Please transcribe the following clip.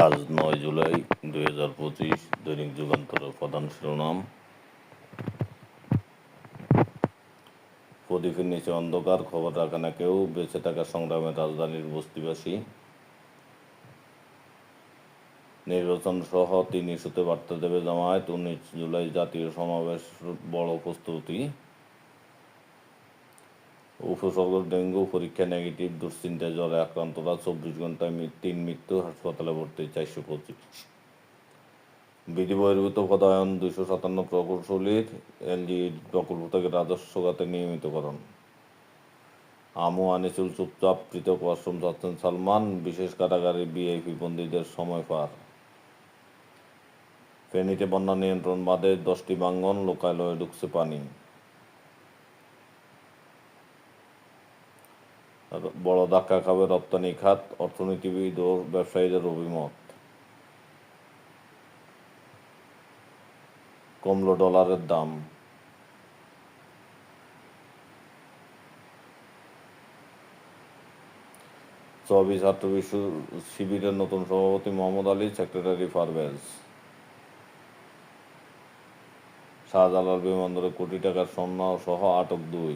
আজ নয় জুলাই দুই হাজার পঁচিশ দৈনিক যুগান্তরের প্রধান শিরোনাম। প্রদীপের নিচে অন্ধকার, খবর রাখে না কেউ, বেঁচে থাকা সংগ্রামে রাজধানীর বস্তিবাসী। নির্বাচন সহ তিন ইস্যুতে বার্তা দেবে জামায়াত, উনিশ জুলাই জাতীয় সমাবেশ বড় প্রস্তুতি। উপসর্গ ডেঙ্গু পরীক্ষা নেগেটিভ, দুশ্চিন্তায় জ্বরে আক্রান্তরা চব্বিশ ঘন্টায় তিন মৃত্যু হাসপাতালে ভর্তি, চারশো পঁচিশ। বিধি বহির্ভূত পদায়ন দুইশো সাতান্ন প্রকৌশলীর এলজি প্রকল্প থেকে রাজস্ব খাতে নিয়মিতকরণ। আমু আনিসুল চুপচাপ পৃথক ওয়াশরুম চাচ্ছেন সালমান, বিশেষ কারাগারে বিআইপি বন্দীদের সময় পার। ফেনীতে বন্যা নিয়ন্ত্রণ বাদে দশটি বাঙ্গন লোকালয়ে ঢুকছে পানি। বড় ধাক্কা খাবে রপ্তানি খাত, অর্থনীতিবিদ ও ব্যবসায়ীদের অভিমত। কমলো ডলারের দাম। চবি ছাত্র বিশ্ব শিবিরের নতুন সভাপতি মোহাম্মদ আলী, সেক্রেটারি পারভেজ শাহজালাল বিমানবন্দরে কোটি টাকার স্বর্ণ সহ আটক দুই।